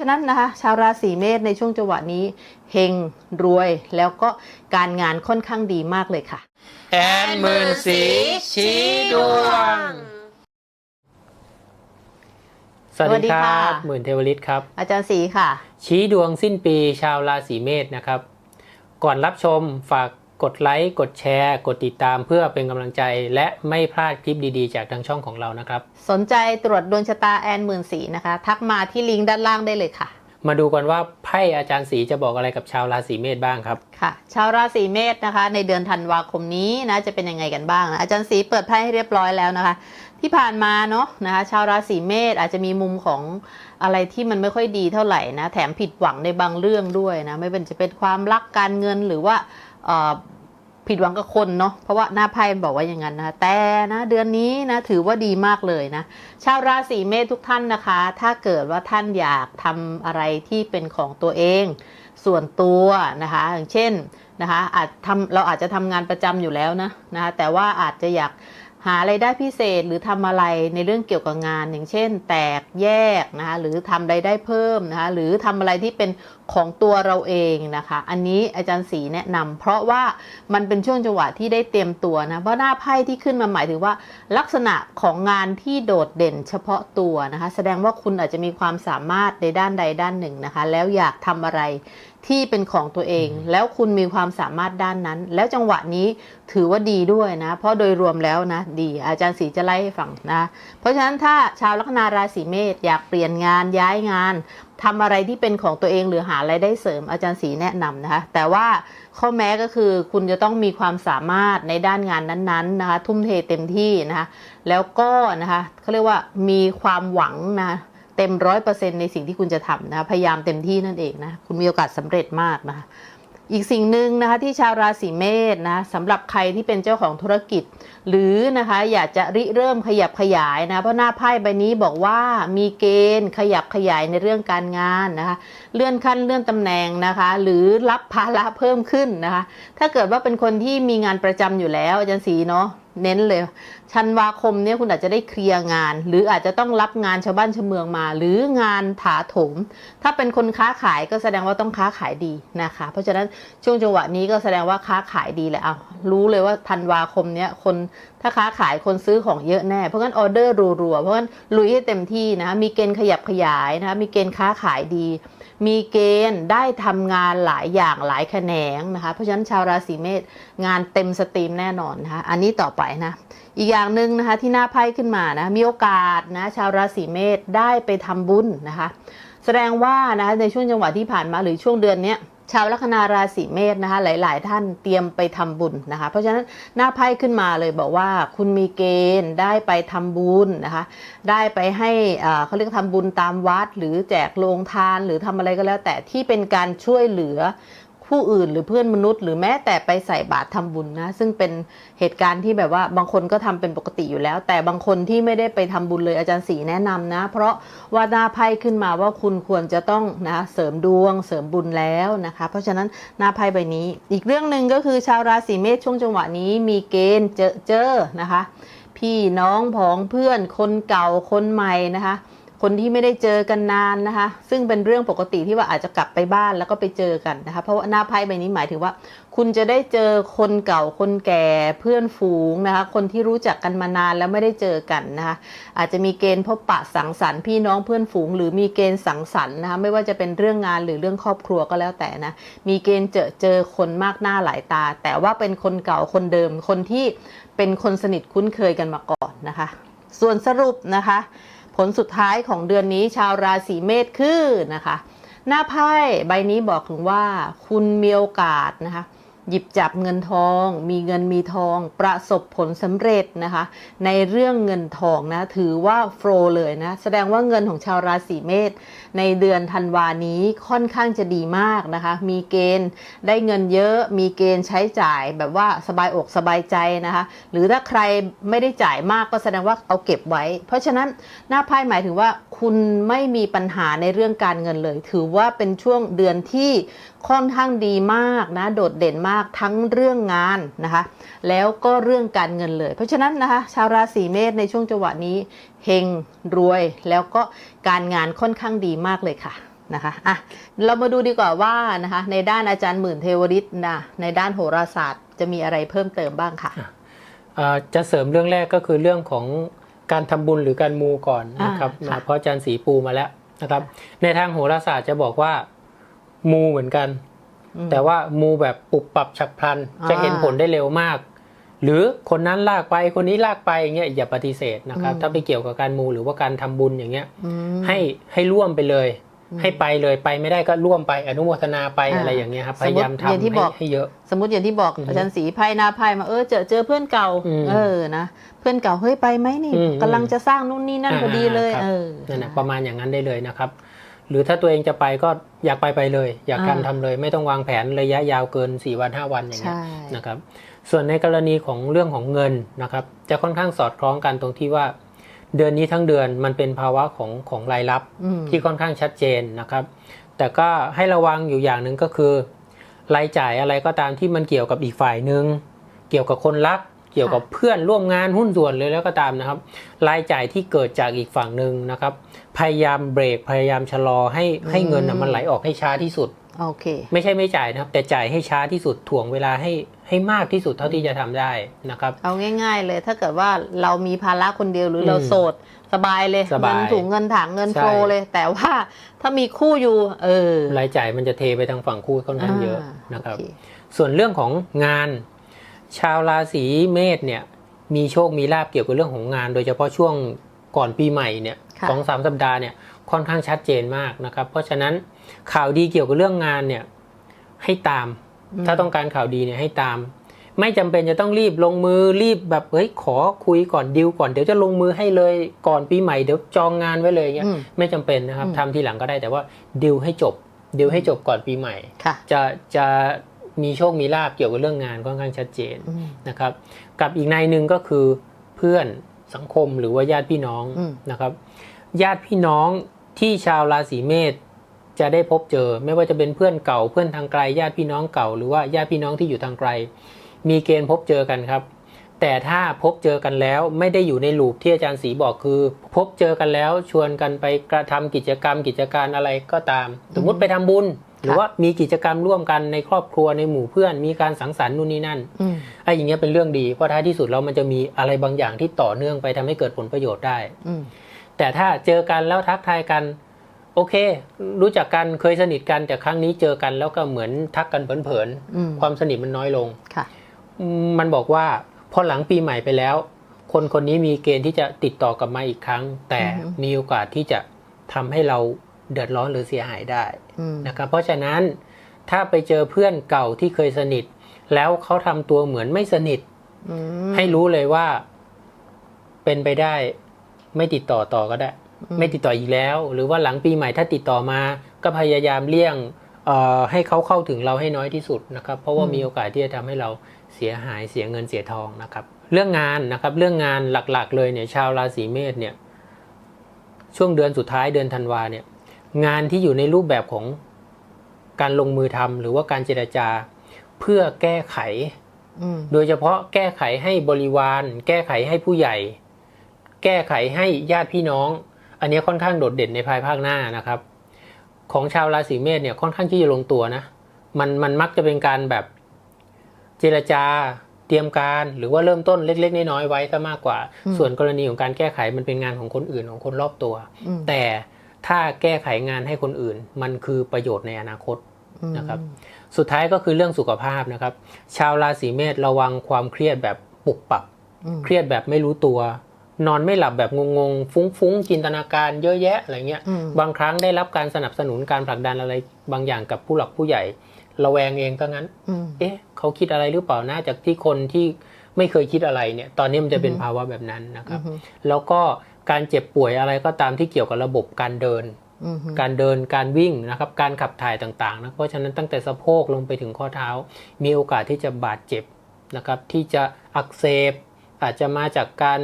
ฉะนั้นนะคะชาวราศีเมษในช่วงจังหวะนี้เฮงรวยแล้วก็การงานค่อนข้างดีมากเลยค่ะ แอนหมื่นสีชี้ดวง สวัสดีคสวัสดีค่ะรับหมื่นเทวฤทธิ์ครับ อาจารย์สีค่ะ ชี้ดวงสิ้นปีชาวราศีเมษนะครับ ก่อนรับชมฝาก กดไลค์กดแชร์ กดติดตามเพื่อเป็นกำลังใจ และไม่พลาดคลิปดีๆ จากทางช่องของเรานะครับ สนใจตรวจดวงชะตาแอนหมื่นสีนะคะ ทักมาที่ลิงก์ด้านล่างได้เลยค่ะ มาดูกันว่าไพ่อาจารย์สีจะบอกอะไรกับชาวราศีเมษบ้างครับค่ะ ชาวราศีเมษนะคะ ในเดือนธันวาคมนี้นะจะเป็นยังไงกันบ้างนะอาจารย์สีเปิดไพ่ให้เรียบร้อยแล้วนะคะ ที่ผ่านมาเนาะนะคะชาวราศีเมษอาจจะมีมุมของอะไรที่มันไม่ค่อยดีเท่าไหร่นะแถมผิดหวังในบางเรื่องด้วยนะไม่เป็นจะเป็นความรักการเงินหรือว่าเอ่อ ผิดหวังกับคนเนาะเพราะว่าหน้าไพ่บอกว่าอย่างนั้นนะแต่นะเดือนนี้นะถือว่าดีมากเลยนะ ชาวราศีเมษทุกท่านนะคะ ถ้าเกิดว่าท่านอยากทำอะไรที่เป็นของตัวเอง ส่วนตัวนะคะอย่างเช่นนะคะอาจทำเราอาจจะทำงานประจำอยู่แล้วนะนะคะแต่ว่าอาจจะอยาก หาไรายได้พิเศษหรือทำอะไรในเรื่องเกี่ยวกับงาน อย่างเช่น แตกแยกนะคะหรือทำไรายได้เพิ่มนะคะหรือทำอะไรที่เป็นของตัวเราเองนะคะ อันนี้อาจารย์ศรีแนะนำเพราะว่ามันเป็นช่วงจังหวะที่ได้เตรียมตัวนะเพราะหน้าไพ่ที่ขึ้นมาหมายถึงว่า ลักษณะของงานที่โดดเด่นเฉพาะตัวนะคะ แสดงว่าคุณอาจจะมีความสามารถในด้านใดด้านหนึ่งนะคะ แล้วอยากทำอะไร ที่เป็นของตัวเอง แล้วคุณมีความสามารถด้านนั้น แล้วจังหวะนี้ถือว่าดีด้วยนะ เพราะโดยรวมแล้วนะ ดี อาจารย์ศรีจะไล่ให้ฟังนะ เพราะฉะนั้นถ้าชาวลัคนาราศีเมษอยากเปลี่ยนงานย้ายงานทำอะไรที่เป็นของตัวเองหรือหาอะไรายได้เสริมอาจารย์ศรีแนะนำนะคะ แต่ว่าข้อแม้ก็คือคุณจะต้องมีความสามารถในด้านงานนั้นๆนะคะ ทุ่มเทเต็มที่นะคะ แล้วก็นะคะเขาเรียกว่ามีความหวังนะ เต็มร้อยเปอร์เซ็นในสิ่งที่คุณจะทำนะคะพยายามเต็มที่นั่นเองนะคุณมีโอกาสสำเร็จมากนะคะอีกสิ่งหนึ่งนะคะที่ชาวราศีเมษนะสำหรับใครที่เป็นเจ้าของธุรกิจ หรือนะคะอยากจะริเริ่มขยับขยายนะเพราะหน้าไพ่ใบนี้บอกว่ามีเกณฑ์ขยับขยายในเรื่องการงานนะคะเลื่อนขั้นเลื่อนตำแหน่งนะคะ หรือรับภาระเพิ่มขึ้นนะคะ ถ้าเกิดว่าเป็นคนที่มีงานประจำอยู่แล้วอาจารย์ศรีเนาะ เน้นเลยชันวาคมเนี่ยคุณอาจจะได้เคลียร์งาน หรืออาจจะต้องรับงานชาวบ้านชาวเมืองมา หรืองานถาถม ถ้าเป็นคนค้าขายก็แสดงว่าต้องค้าขายดีนะคะ เพราะฉะนั้นช่วงจังหวะนี้ก็แสดงว่าค้าขายดีแหละเอารู้เลยว่าธันวาคมเนี้ยคนถ้าค้าขายคนซื้อของเยอะแน่ เพราะงั้นออเดอร์รัวๆเพราะงั้นลุยให้เต็มที่นะมีเกณฑ์ขยับขยายนะคะมีเกณฑ์ค้าขายดี มีเกณฑ์ได้ทำงานหลายอย่างหลายแขนงนะคะ เพราะฉะนั้นชาวราศีเมษงานเต็มสตรีมแน่นอนนะคะอันนี้ต่อไปนะ อีกอย่างหนึ่งนะคะที่หน้าไพ่ขึ้นมานะมีโอกาสนะชาวราศีเมษได้ไปทำบุญนะคะ แสดงว่านะคะในช่วงจังหวะที่ผ่านมาหรือช่วงเดือนเนี้ย ชาวลัคนาราศีเมษนะคะหลาย ๆ ท่านเตรียมไปทำบุญนะคะ เพราะฉะนั้นหน้าไพ่ขึ้นมาเลยบอกว่าคุณมีเกณฑ์ได้ไปทำบุญนะคะ ได้ไปให้อ่าเขาเรียกทำบุญตามวัด หรือแจกโรงทานหรือทำอะไรก็แล้ว แต่ที่เป็นการช่วยเหลือ ผู้อื่นหรือเพื่อนมนุษย์ หรือแม้แต่ไปใส่บาตรทำบุญนะซึ่งเป็นเหตุการณ์ที่แบบว่าบางคนก็ทำเป็นปกติอยู่แล้ว แต่บางคนที่ไม่ได้ไปทำบุญเลยอาจารย์ศรีแนะนำนะ เพราะว่าหน้าไพ่ขึ้นมาว่าคุณควรจะต้องนะเสริมดวง เสริมบุญแล้วนะคะ เพราะฉะนั้นหน้าไพ่ใบนี้ อีกเรื่องหนึ่งก็คือชาวราศีเมษช่วงจังหวะนี้มีเกณฑ์เจอเจอนะคะ พี่น้องผองเพื่อนคนเก่าคนใหม่นะคะ คนที่ไม่ได้เจอกันนานนะคะ ซึ่งเป็นเรื่องปกติที่ว่าอาจจะกลับไปบ้านแล้วก็ไปเจอกันนะคะ เพราะว่าหน้าไพ่ใบนี้หมายถึงว่า คุณจะได้เจอคนเก่าคนแก่เพื่อนฝูงนะคะ คนที่รู้จักกันมานานแล้วไม่ได้เจอกันนะคะ อาจจะมีเกณฑ์พบปะสังสรรค์พี่น้องเพื่อนฝูง หรือมีเกณฑ์สังสรรค์นะคะ ไม่ว่าจะเป็นเรื่องงานหรือเรื่องครอบครัวก็แล้วแต่นะ มีเกณฑ์เจอเจอคนมากหน้าหลายตา แต่ว่าเป็นคนเก่าคนเดิม คนที่เป็นคนสนิทคุ้นเคยกันมาก่อนนะคะ ส่วนสรุปนะคะ ผลสุดท้ายของเดือนนี้ชาวราศีเมษคือนะคะ หน้าไพ่ใบนี้บอกถึงว่าคุณมีโอกาสนะคะ หยิบจับเงินทอง มีเงินมีทอง ประสบผลสำเร็จนะคะ ในเรื่องเงินทองนะ ถือว่าโฟลว์เลยนะ แสดงว่าเงินของชาวราศีเมษในเดือนธันวานี้ค่อนข้างจะดีมากนะคะ มีเกณฑ์ได้เงินเยอะ มีเกณฑ์ใช้จ่ายแบบว่าสบายอกสบายใจนะคะ หรือถ้าใครไม่ได้จ่ายมากก็แสดงว่าเอาเก็บไว้ เพราะฉะนั้นหน้าไพ่หมายถึงว่าคุณไม่มีปัญหาในเรื่องการเงินเลย ถือว่าเป็นช่วงเดือนที่ ค่อนข้างดีมากนะโดดเด่นมากทั้งเรื่องงานนะคะ แล้วก็เรื่องการเงินเลย เพราะฉะนั้นนะคะชาวราศีเมษในช่วงจังหวะนี้เฮงรวย แล้วก็การงานค่อนข้างดีมากเลยค่ะนะคะอะเรามาดูดีกว่าว่านะคะในด้านอาจารย์หมื่นเทวริตนะในด้านโหราศาสตร์จะมีอะไรเพิ่มเติมบ้างค่ะเอ่อจะเสริมเรื่องแรกก็คือเรื่องของการทำบุญหรือการมูก่อนนะครับอ่าค่ะนะเพราะอาจารย์สีปูมาแล้วนะครับ ในทางโหราศาสตร์จะบอกว่า มูเหมือนกันอืมแต่ว่ามูแบบปุบปรับฉับพลันอ่าจะเห็นผลได้เร็วมาก หรือคนนั้นลากไปคนนี้ลากไปอย่างเงี้ยอย่าปฏิเสธนะครับ ถ้าไปเกี่ยวกับการมูหรือว่าการทำบุญอย่างเงี้ยอืมให้ให้ร่วมไปเลยอืมให้ไปเลยไปไม่ได้ก็ร่วมไปอนุโมทนาไปอ่าอะไรอย่างเงี้ยครับสพมมุติยายามอย่างทำที่ให้บอกให้เยอะ สมมติอย่างที่บอกอือฮึอาจารย์สีไพ่นาไพ่มาเออเจอเจอเพื่อนเก่าอืมเออนะเพื่อนเก่าเฮ้ยไปไหมนี่อืมกำลังจะสร้างนู่นนี่นั่นอ่าพอดีเลยครับเออนั่นนะประมาณอย่างนั้นได้เลยนะครับ หรือถ้าตัวเองจะไปก็อยากไปไปเลย อยากอ่าทำทำเลย ไม่ต้องวางแผนระยะยาวเกิน 4 วัน 5 วันอย่างเงี้ใช่ยนะครับส่วนในกรณีของเรื่องของเงินนะครับ จะค่อนข้างสอดคล้องกันตรงที่ว่า เดือนนี้ทั้งเดือนมันเป็นภาวะของของรายรับอืมที่ค่อนข้างชัดเจนนะครับ แต่ก็ให้ระวังอยู่อย่างหนึ่งก็คือรายจ่ายอะไรก็ตามที่มันเกี่ยวกับอีกฝ่ายหนึ่งเกี่ยวกับคนรัก เกี่ยวกับเพื่อนร่วมงานหุ้นส่วนเลยแล้วก็ตามนะครับ รายจ่ายที่เกิดจากอีกฝั่งหนึ่งนะครับ พยายามเบรกพยายามชะลอให้ให้เงินน่ะมันไหลออกให้ช้าที่สุดโอเคไม่ใช่ไม่จ่ายนะครับ แต่จ่ายให้ช้าที่สุดถ่วงเวลาให้ให้มากที่สุดเท่าที่จะทำได้นะครับ เอาง่าย ๆ เลยถ้าเกิดว่าเรามีภาระคนเดียวหรืออมเราโสดสบายเลยสบายเงินถุงเงินถังเงินใช่โฟลเลย แต่ว่าถ้ามีคู่อยู่เออรายจ่ายมันจะเทไปทางฝั่งคู่ค่อนข้างเยอะนะครับโอเส่วนเรื่องของงาน ชาวราศีเมษเนี่ยมีโชคมีลาบเกี่ยวกับเรื่องของงาน โดยเฉพาะช่วงก่อนปีใหม่เนี่ยค่ะสองสามสัปดาห์เนี่ยค่อนข้างชัดเจนมากนะครับ เพราะฉะนั้นข่าวดีเกี่ยวกับเรื่องงานเนี่ยให้ตามอืมถ้าต้องการข่าวดีเนี่ยให้ตาม ไม่จำเป็นจะต้องรีบลงมือรีบแบบเฮ้ยขอคุยก่อนดิวก่อนเดี๋ยวจะลงมือให้เลยก่อนปีใหม่เดี๋ยวจองงานไว้เลยเงี้ยอืมไม่จำเป็นนะครับอืมทำทีหลังก็ได้แต่ว่าดิวให้จบดิวให้จบก่อนปีใหม่ค่ะจะจะ มีโชคมีลาบเกี่ยวกับเรื่องงานค่อนข้างชัดเจนอืมนะครับ กับอีกในหนึ่งก็คือเพื่อนสังคมหรือว่าญาติพี่น้องอืมนะครับ ญาติพี่น้องที่ชาวราศีเมษจะได้พบเจอ ไม่ว่าจะเป็นเพื่อนเก่าเพื่อนทางไกล ญาติพี่น้องเก่า หรือว่าญาติพี่น้องที่อยู่ทางไกล มีเกณฑ์พบเจอกันครับ แต่ถ้าพบเจอกันแล้วไม่ได้อยู่ในลูปที่อาจารย์ศรีบอกคือ พบเจอกันแล้วชวนกันไปกระทำกิจกรรมกิจการอะไรก็ตาม สมมุติไปทำบุญห รือว่ามีกิจกรรมร่วมกันในครอบครัวในหมู่เพื่อน มีการสังสรรค์นู่นนี่นั่นอืมไอ้อย่างเงี้ยเป็นเรื่องดีเพราะท้ายที่สุดแล้วมันจะมีอะไรบางอย่างที่ต่อเนื่องไปทำให้เกิดผลประโยชน์ได้อืมแต่ถ้าเจอกันแล้วทักทายกัน โอเค รู้จักกันเคยสนิทกันแต่ครั้งนี้เจอกันแล้วก็เหมือนทักกันเผินอืมๆความสนิทมันน้อยลงค่ะอืมมันบอกว่าพอหลังปีใหม่ไปแล้ว คนคนนี้มีเกณฑ์ที่จะติดต่อกลับมาอีกครั้ง แต่อือฮึมีโอกาสที่จะทำให้เรา เดือดร้อนหรือเสียหายได้อืมนะครับเพราะฉะนั้นถ้าไปเจอเพื่อนเก่าที่เคยสนิท แล้วเขาทำตัวเหมือนไม่สนิทอืมให้รู้เลยว่า เป็นไปได้ ไม่ติดต่อต่อก็ได้อืมไม่ติดต่ออีกแล้ว หรือว่าหลังปีใหม่ถ้าติดต่อมา ก็พยายามเลี่ยงเอ่อให้เขาเข้าถึงเราให้น้อยที่สุดนะครับ เพราะว่ามีโอกาสที่จะทำให้เราเสียหายเสียเงินเสียทองนะครับ เรื่องงานนะครับ เรื่องงานหลักๆ เลยเนี่ย ชาวราศีเมษเนี่ย ช่วงเดือนสุดท้ายเดือนธันวาเนี่ย งานที่อยู่ในรูปแบบของการลงมือทำหรือว่าการเจรจา เพื่อแก้ไขอืมโดยเฉพาะแก้ไขให้บริวาร แก้ไขให้ผู้ใหญ่ แก้ไขให้ญาติพี่น้อง อันนี้ค่อนข้างโดดเด่นในภายภาคหน้านะครับ ของชาวราศีเมษเนี่ยค่อนข้างที่จะลงตัวนะมันมันมักจะเป็นการแบบเจรจาเตรียมการหรือว่าเริ่มต้นเล็ก ๆ น้อยๆไว้ซะมากกว่าอืมส่วนกรณีของการแก้ไขมันเป็นงานของคนอื่นของคนรอบตัวอืมแต่ ถ้าแก้ไขงานให้คนอื่น มันคือประโยชน์ในอนาคตนะครับ สุดท้ายก็คือเรื่องสุขภาพนะครับ ชาวราศีเมษระวังความเครียดแบบปุบปับอืมเครียดแบบไม่รู้ตัว นอนไม่หลับแบบงงๆ ฟุ้งๆ จินตนาการเยอะแยะอะไรเงี้ยอืมบางครั้งได้รับการสนับสนุนการผลักดันอะไรบางอย่างกับผู้หลักผู้ใหญ่ ระแวงเองก็งั้นอืมเอ๊ะ เขาคิดอะไรหรือเปล่านะจากที่คนที่ ไม่เคยคิดอะไรเนี่ย ตอนนี้มันจะเป็นอือฮึภาวะแบบนั้นนะครับอืมแล้วก็การเจ็บป่วยอะไรก็ตามที่เกี่ยวกับระบบการเดินอืมการเดินการวิ่งนะครับ การขับถ่ายต่างๆนะเพราะฉะนั้นตั้งแต่สะโพกลงไปถึงข้อเท้า มีโอกาสที่จะบาดเจ็บนะครับ ที่จะอักเสบอาจจะมาจากการ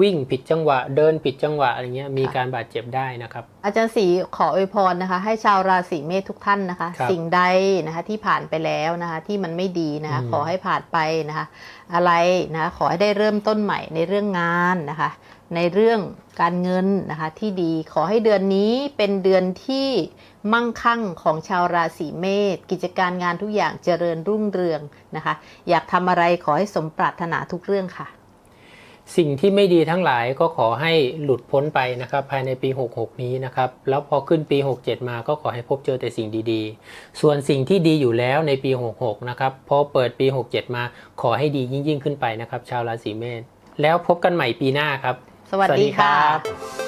วิ่งผิดจังหวะ เดินผิดจังหวะอะไรเงี้ยมีการบาดเจ็บได้นะครับ อาจารย์ศรีขออวยพรนะคะ ให้ชาวราศีเมษทุกท่านนะคะครับสิ่งใดนะคะที่ผ่านไปแล้วนะคะ ที่มันไม่ดีนะคะอืมขอให้ผ่านไปนะคะ อะไรนะคะขอให้ได้เริ่มต้นใหม่ในเรื่องงานนะคะ ในเรื่องการเงินนะคะที่ดีขอให้เดือนนี้เป็นเดือนที่มั่งคั่งของชาวราศีเมษกิจการงานทุกอย่างเจริญรุ่งเรืองนะคะ อยากทำอะไรขอให้สมปรารถนาทุกเรื่องค่ะ สิ่งที่ไม่ดีทั้งหลายก็ขอให้หลุดพ้นไปนะครับภายในปี 66 นี้นะครับ แล้วพอขึ้นปี 67 มาก็ขอให้พบเจอแต่สิ่งดีๆ ส่วนสิ่งที่ดีอยู่แล้วในปี 66 นะครับพอเปิดปี 67 มาขอให้ดียิ่งๆ ขึ้นไปนะครับ ชาวราศีเมษแล้วพบกันใหม่ปีหน้าครับ สวัสดีสวัสดีครัค่ะบ